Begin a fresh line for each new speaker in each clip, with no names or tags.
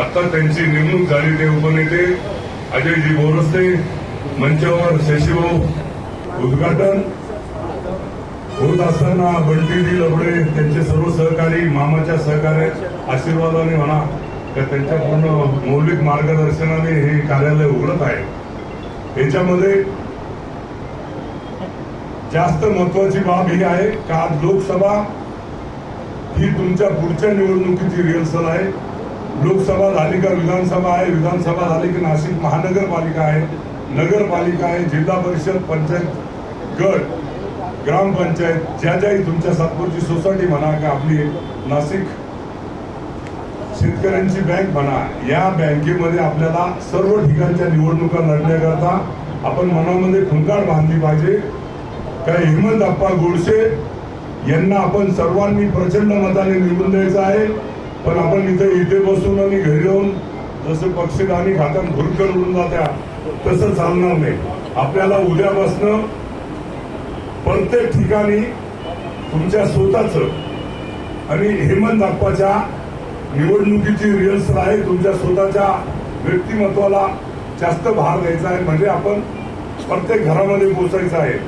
आता त्यांची नेमणूक झाली ते उपनेते अजयजी बोरसे मंचावर शशीभाऊ उद्घाटन होत असताना बंटीजी लबडे त्यांचे सर्व सहकारी मामाच्या सहकार्य आशीर्वादाने म्हणा तर त्यांच्या पूर्ण मौलिक मार्गदर्शनाने हे कार्यालय उघडत आहे. याच्यामध्ये जास्त महत्वाची बाब ही आहे का लोकसभा ही तुमच्या पुढच्या निवडणुकीची रिहर्सल आहे. लोकसभा झाली का विधानसभा आहे विधानसभा झाली की नाशिक महानगरपालिका आहे नगरपालिका आहे जिल्हा परिषद पंचायत गट ग्रामपंचायत ज्या ज्याही तुमच्या सातपूरची सोसायटी म्हणा का आपली नाशिक शेतकऱ्यांची बँक म्हणा या बँकेमध्ये आपल्याला सर्व ठिकाणच्या निवडणुका लढण्याकरता आपण मनामध्ये खुंकाड बांधली पाहिजे. काय हेमंत अप्पा गोडसे यांना आपण सर्वांनी प्रचंड मताने निवडून द्यायचं आहे. पण आपण इथे इथे बसून आणि घरी राहून जसं पक्षीदानी खात्यात भुरकर उडून जात्या तसं चालणार नाही. आपल्याला उद्यापासनं प्रत्येक ठिकाणी तुमच्या स्वतःच आणि हेमंत आप्पाच्या निवडणुकीची रिहर्सल आहे तुमच्या स्वतःच्या व्यक्तिमत्वाला जास्त भार द्यायचा आहे. म्हणजे आपण प्रत्येक घरामध्ये पोचायचं आहे.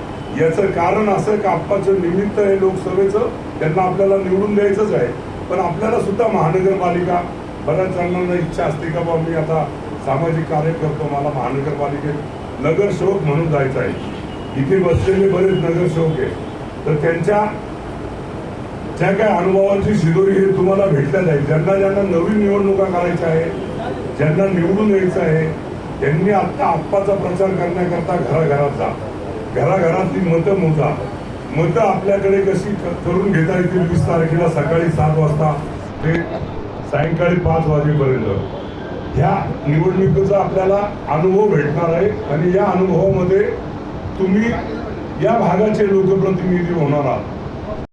याचं कारण असं का आप्पाचं निमित्त हे लोकसभेचं त्यांना आपल्याला निवडून द्यायचंच आहे. पण आपल्याला सुद्धा महानगरपालिका बऱ्याच जणांना इच्छा असते का बाबा मी आता सामाजिक कार्य करतो मला महानगरपालिकेत नगरसेवक म्हणून जायचं आहे. इथे बसलेले बरेच नगरसेवक आहेत. तर त्यांच्या ज्या काय अनुभवाची शिदोरी हे तुम्हाला भेटल्या जाईल. ज्यांना ज्यांना नवीन निवडणुका करायच्या आहे ज्यांना निवडून यायचं आहे त्यांनी आत्ता आप्पाचा प्रचार करण्याकरता घराघरात जा. घराघरातली मतं मोजा. मतं आपल्याकडे कशी करून घेता येतील वीस तारखेला सकाळी सात वाजता ते सायंकाळी पाच वाजेपर्यंत. ह्या निवडणुकीचा आपल्याला अनुभव भेटणार आहे आणि या अनुभवामध्ये तुम्ही या भागाचे लोकप्रतिनिधी होणार आहात.